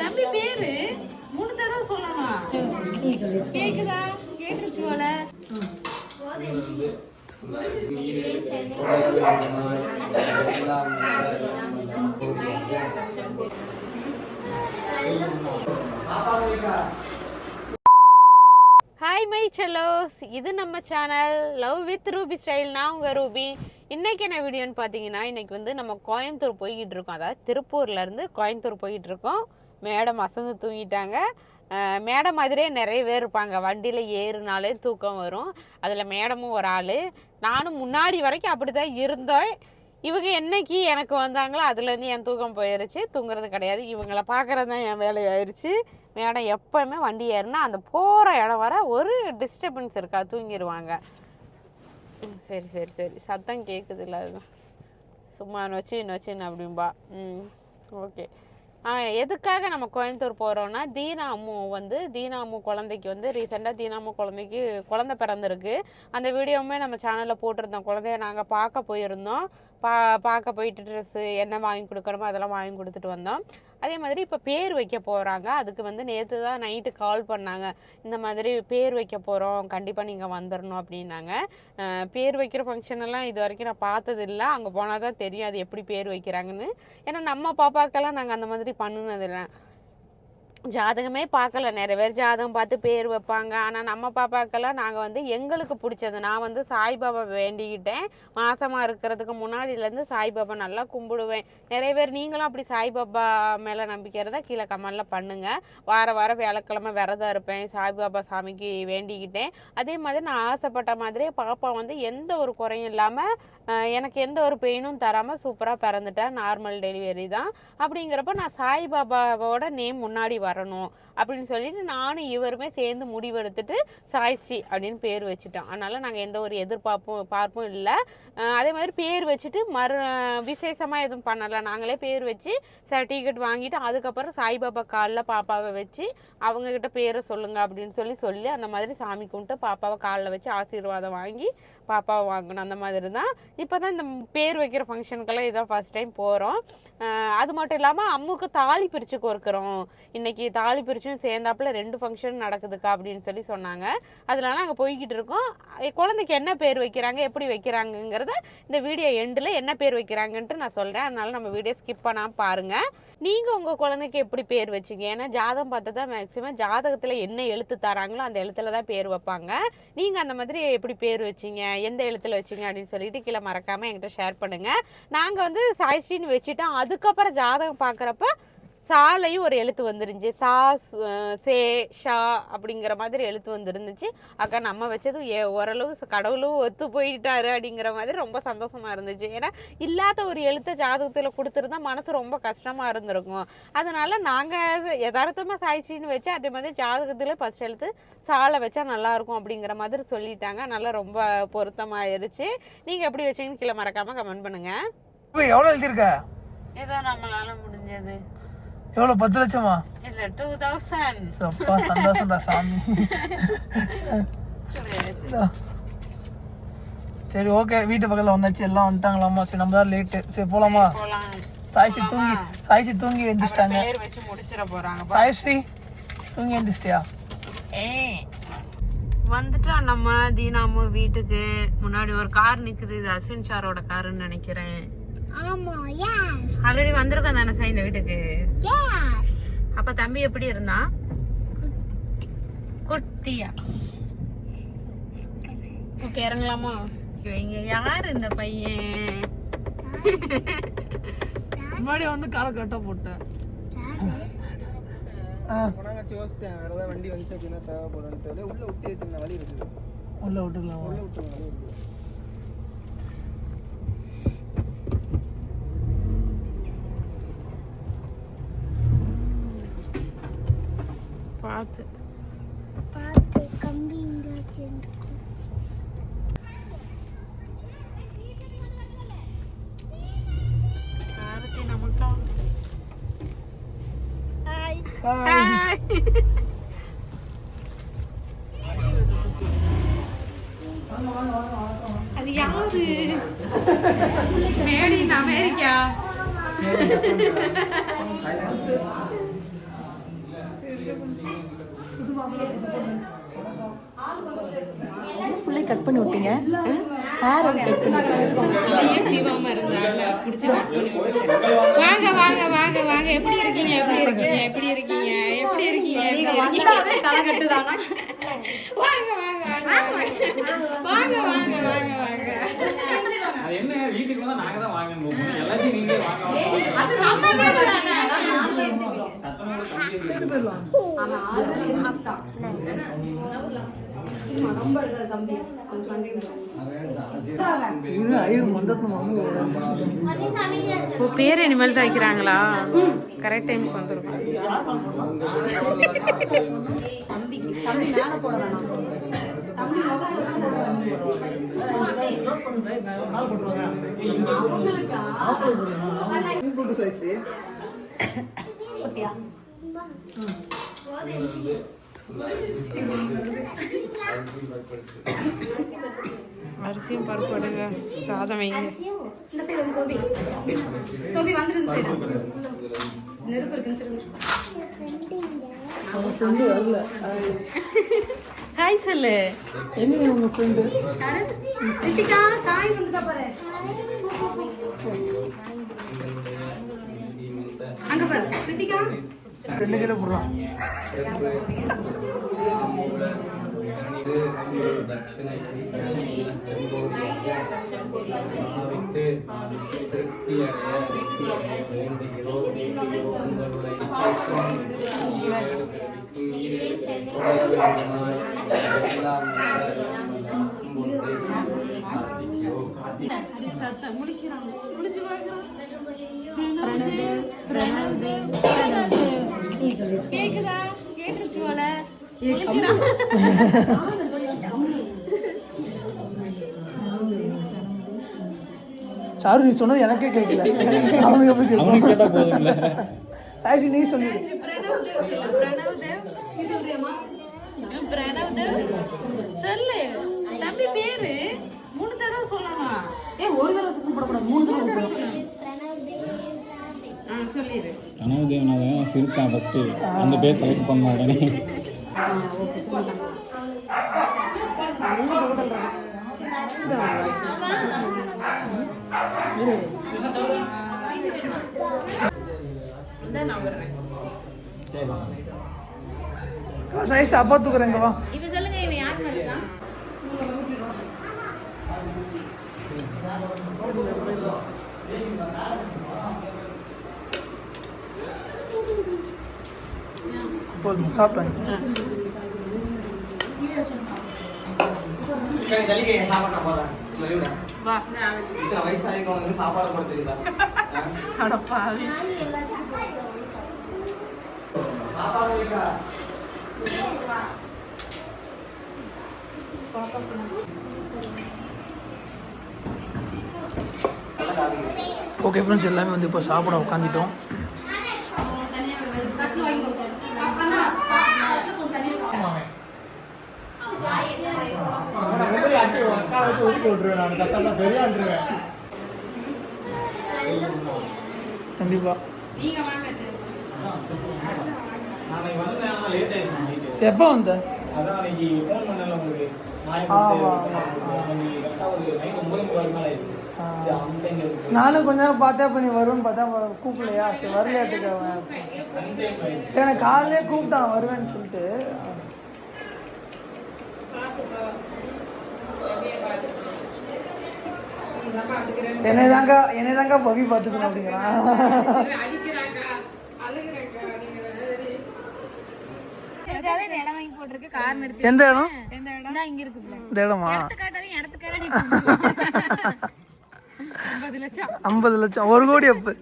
தம்பி பேரு மூணு தடவை சொல்லணும்? கேக்குதா? கேட்டுச்சு போல. ஹாய் மை செல்லோஸ் இது நம்ம channel love with Ruby style நான் உங்கள் ரூபி இன்னைக்கு என்ன வீடியோன்னு பார்த்தீங்கன்னா இன்னைக்கு வந்து நம்ம கோயம்புத்தூர் போய்கிட்டு இருக்கோம். அதாவது திருப்பூர்லேருந்து கோயம்புத்தூர் போய்கிட்டு இருக்கோம். மேடம் அசந்து தூங்கிட்டாங்க. மேடம் மாதிரியே நிறைய பேர் இருப்பாங்க. வண்டியில் ஏறுனாலே தூக்கம் வரும். அதில் மேடமும் ஒரு ஆள். நானும் முன்னாடி வரைக்கும் அப்படி தான் இருந்தேன் இவங்க என்னைக்கு எனக்கு வந்தாங்களோ அதுலேருந்து என் தூக்கம் போயிருச்சு. தூங்குறது கிடையாது. இவங்கள பார்க்குறது தான் என் வேலையாயிருச்சு மேடம் எப்போவுமே வண்டி ஏறுனா அந்த போகிற இடம் வர ஒரு டிஸ்டர்பன்ஸ் இருக்கா? தூங்கிடுவாங்க ம், சரி சரி சரி. சத்தம் கேட்குது இல்லை அதுதான் சும்மா நொச்சு நொச்சின்னு அப்படிம்பா. ம் ஓகே. எதுக்காக நம்ம கோயம்புத்தூர் போகிறோன்னா தீனாமு வந்து தீனாமு குழந்தைக்கு வந்து ரீசெண்டாக தீனாமு குழந்தைக்கு குழந்த பிறந்திருக்கு. அந்த வீடியோவுமே நம்ம சேனலில் போட்டிருந்தோம். குழந்தைய நாங்கள் பார்க்க போயிருந்தோம். பா பார்க்க போயிட்டு ட்ரெஸ்ஸு என்ன வாங்கி கொடுக்குறோமோ அதெல்லாம் வாங்கி கொடுத்துட்டு வந்தோம். அதே மாதிரி இப்போ பேர் வைக்க போகிறாங்க அதுக்கு வந்து நேற்று தான் நைட்டு கால் பண்ணாங்க. இந்த மாதிரி பேர் வைக்க போகிறோம் கண்டிப்பாக நீங்கள் வந்துடணும் அப்படின்னாங்க. பேர் வைக்கிற ஃபங்க்ஷன் எல்லாம் இது வரைக்கும் நான் பார்த்ததில்ல. அங்கே போனால் தான் தெரியும் அது எப்படி பேர் வைக்கிறாங்கன்னு. ஏன்னா நம்ம பாப்பாக்கெல்லாம் நாங்கள் அந்த மாதிரி பண்ணினதில்லை. ஜாதகமே பார்க்கல. நிறைய பேர் ஜாதகம் பார்த்து பேர் வைப்பாங்க. ஆனால் நம்ம பாப்பாக்கெல்லாம் நாங்கள் வந்து எங்களுக்கு பிடிச்சது. நான் வந்து சாய்பாபா வேண்டிக்கிட்டேன். மாசமாக இருக்கிறதுக்கு முன்னாடியிலேருந்து சாய்பாபா நல்லா கும்பிடுவேன். நிறைய பேர் நீங்களும் அப்படி சாய்பாபா மேலே நம்பிக்கை இருந்தால் கீழே கமெண்டில் பண்ணுங்கள் வார வாரம் வியாழக்கிழமை விரதம் இருப்பேன். சாய்பாபா சாமிக்கு வேண்டிக்கிட்டேன். அதே மாதிரி நான் ஆசைப்பட்ட மாதிரியே பாப்பா வந்து எந்த ஒரு குறையும் இல்லாமல் எனக்கு எந்த ஒரு பெயினும் தராமல் சூப்பராக பிறந்துட்டேன் நார்மல் டெலிவரி தான். அப்படிங்கிறப்ப நான் சாய்பாபாவோட நேம் முன்னாடி வரணும் அப்படின்னு சொல்லிட்டு நானும் இவருமே சேர்ந்து முடிவெடுத்துட்டு சாய்ஸ்ரீ அப்படின்னு பேர் வச்சுட்டோம். அதனால் நாங்கள் எந்த ஒரு எதிர்பார்ப்பும் பார்ப்பும் இல்லை. அதே மாதிரி பேர் வச்சுட்டு மறு விசேஷமாக எதுவும் பண்ணலை. நாங்களே பேர் வச்சு சர்டிஃபிகேட் வாங்கிட்டு அதுக்கப்புறம் சாய்பாபா காலில் பாப்பாவை வச்சு அவங்கக்கிட்ட பேரை சொல்லுங்கள் அப்படின்னு சொல்லி சொல்லி அந்த மாதிரி சாமி கும்பிட்டு பாப்பாவை காலில் வச்சு ஆசீர்வாதம் வாங்கி பாப்பாவை வாங்கணும். அந்த மாதிரி தான் இப்போ தான் இந்த பேர் வைக்கிற ஃபங்க்ஷனுக்கெல்லாம் இதான் ஃபர்ஸ்ட் டைம் போகிறோம் அது மட்டும் இல்லாமல் அம்முக்கு தாலி பிரித்து கொடுக்குறோம் இன்றைக்கி இன்னைக்கு தாலி பிரிச்சும் சேர்ந்தாப்புல ரெண்டு ஃபங்க்ஷன் நடக்குதுக்கா அப்படின்னு சொல்லி சொன்னாங்க. அதனால நாங்கள் போய்கிட்டு இருக்கோம். குழந்தைக்கு என்ன பேர் வைக்கிறாங்க எப்படி வைக்கிறாங்கங்கிறத இந்த வீடியோ எண்டில் என்ன பேர் வைக்கிறாங்கன்ட்டு நான் சொல்கிறேன் அதனால நம்ம வீடியோ ஸ்கிப் பண்ணாமல் பாருங்கள் நீங்கள் உங்கள் குழந்தைக்கு எப்படி பேர் வச்சீங்க? ஏன்னா ஜாதகம் பார்த்து தான் மேக்ஸிமம் ஜாதகத்தில் என்ன எழுத்து தராங்களோ அந்த எழுத்துல தான் பேர் வைப்பாங்க. நீங்கள் அந்த மாதிரி எப்படி பேர் வச்சீங்க? எந்த எழுத்துல வச்சீங்க? அப்படின்னு சொல்லிட்டு கீழே மறக்காமல் என்கிட்ட ஷேர் பண்ணுங்கள் நாங்கள் வந்து சாய்ஸ்டின்னு வச்சுட்டோம். அதுக்கப்புறம் ஜாதகம் பார்க்குறப்ப சாலையும் ஒரு எழுத்து வந்துருந்துச்சு. சா சு- ஷா அப்படிங்கிற மாதிரி எழுத்து வந்துருந்துச்சு. அக்கா நம்ம வச்சது ஏ ஓரளவு கடவுளும் ஒத்து போயிட்டாரு அப்படிங்கிற மாதிரி ரொம்ப சந்தோஷமா இருந்துச்சு. ஏன்னா இல்லாத ஒரு எழுத்தை ஜாதகத்தில் கொடுத்துருந்தா மனசு ரொம்ப கஷ்டமா இருந்திருக்கும். அதனால நாங்கள் யதார்த்தமாக சாய்ச்சின்னு வச்சு அதே மாதிரி ஜாதகத்தில் ஃபர்ஸ்ட் எழுத்து சாலை வச்சா நல்லா இருக்கும் அப்படிங்கிற மாதிரி சொல்லிட்டாங்க. நல்லா ரொம்ப பொருத்தமாயிருச்சு. நீங்கள் எப்படி வச்சீங்கன்னு கீழே மறக்காம கமெண்ட் பண்ணுங்க. இப்போ எவ்வளோ எழுதியிருக்க? ஏதோ நம்மளால முடிஞ்சது. எவ்வளோ பத்து லட்சமா? இல்லை டூ தௌசண்ட் அப்பா சந்தோஷம்டா சாமி. சரி ஓகே வீட்டு பக்கத்தில் வந்தாச்சு. எல்லாம் வந்துட்டாங்களாமா? சரி நம்ம தான் லேட்டு சரி போலாமா? சாய்ஸ்ரீ தூங்கி சாய்ஸ்ரீ தூங்கி எந்திரிச்சிட்டாங்க. பேர் வச்சு முடிச்சிட போறாங்க. சாய்ஸ்ரீ தூங்கி எந்திரிச்சிட்டியா? வந்துட்டோம் நம்ம தீனாமு வீட்டுக்கு. முன்னாடி ஒரு கார் நிக்குது. இது அஸ்வின் சாரோட காருன்னு நினைக்கிறேன். ஆமா எஸ் ஆல்ரெடி வந்திருக்கோம் தானே சார் இந்த வீட்டுக்கு? எஸ் அப்ப தம்பி எப்படி இருந்தான் குட்டியா. ஓகே இறங்கலாமா? இங்க யாரு இந்த பையன்? முன்னாடி வந்து காரை கரெக்டாக போட்டேன். ஆ. உனக்கு யோசிச்சேன் வேற ஏதாவது வண்டி வந்துச்சு அப்படின்னா தேவைப்படும்ட்டு உள்ள விட்டு ஏற்றின வழி இருக்குது. உள்ள விட்டுக்கலாமா. உள்ள விட்டு வழி இருக்குது. பார்த்து. பார்த்து கம்பி இங்க வச்சிருக்கு காரத்தி நமக்கும் ஹாய் அது யாரு? மேட் அமெரிக்கா ஃபுல்லாக கட் பண்ணி விட்டீங்க. ஹேர் அது கட் பண்ணி. வாங்க வாங்க வாங்க வாங்க. எப்படி இருக்கீங்க? எப்படி இருக்கீங்க? எப்படி இருக்கீங்க? எப்படி இருக்கீங்க? வாங்க வாங்க வாங்க. வாங்க வாங்க வாங்க வாங்க. அது என்ன? வீட்டுக்கு வந்தா நாங்க தான் போகணும் எல்லாத்தையும் நீங்களே வாங்க வாங்க. அது நம்ம வீடு தானே அதான் நாங்களே எடுத்துக்கிறோம். சத்தமா கூட பேர் இனிமேல் தான். வைக்கிறாங்களா? கரெக்ட் டைமுக்கு வந்துருக்கும் போட்டியா அரிசியும் பருப்பு எடுங்க சாதம் வைங்க இந்த சைடு வந்து சோபி. சோபி வந்துரு இந்த சைடு நெருப்பு இருக்கு இந்த சைடு வரல ஹாய் சொல்லு. எங்க உங்க ஃப்ரெண்டு ரித்திகா சாய் வந்துட்டா பாரு. அங்க பாரு ரித்திகா. ரெண்டு கிலோ போடுறான் கேக்குதா போல சாரு நீ சொன்னது எனக்கே கேட்கல அவனுக்கு எப்படி கேட்கும் சாஷி நீ சொன்னது பிரணவ் தேவ் சொல்லு பிரணவ் தேவ் நீ சொல்றியாமா பிரணவ் தேவ் சொல்லு. தம்பி பேரு மூணு தடவை சொல்லணும் ஏ ஒரு தடவை சுத்தம் போடக்கூடாது மூணு தடவை கூப்பிடணும் ஆ சொல்லிடு நான் சிரிச்சான் ஃபஸ்ட்டு அந்த பேர் செலக்ட் பண்ண உடனே. சாயிஸ்ட் அப்பா தூக்குறேங்க வா இப்ப சொல்லுங்க இவன் யார் மாதிரி இருக்கான் போதும் சாப்பிட்டாங்க சரி ஜல்லிக்கை சாப்பாடு போறேன் சொல்லிவிட வா இத்தனை வயசாகி உனக்கு சாப்பாடு போட தெரியுதா அடப்பாவி சாப்பாடு வைக்கா ஓகே ஃப்ரெண்ட்ஸ் எல்லாமே வந்து இப்போ சாப்பிட உட்காந்துட்டோம் கண்டிப்பா நீங்க வாங்க நாளைக்கு வந்து ஆனால் லேட் ஆயிடுச்சு நைட்டு எப்போ வந்த அதான் அன்னைக்கு ஃபோன் பண்ணல உங்களுக்கு நாளைக்கு ஆமா, அன்னைக்கு கரெக்டாக ஒரு நைட் ஒன்பது முக்கால் மேலே ஆயிடுச்சு சரி கண்டிப்பா. எப்போ வந்த? நானும் கொஞ்ச நேரம் பார்த்தா இப்போ நீ வருவேன்னு பார்த்தா கூப்பிடலையா? சரி வரலையாட்டுக்கு சரி எனக்கு காலையிலே கூப்பிட்டான் வருவேன்னு சொல்லிட்டு. என்னை தாங்க என்னை தாங்க பவி பார்த்துக்கணும் அப்படிங்கிறான். எந்த இடம்? இந்த இடமா? ஐம்பது லட்சம். ஒரு கோடி அப்பு.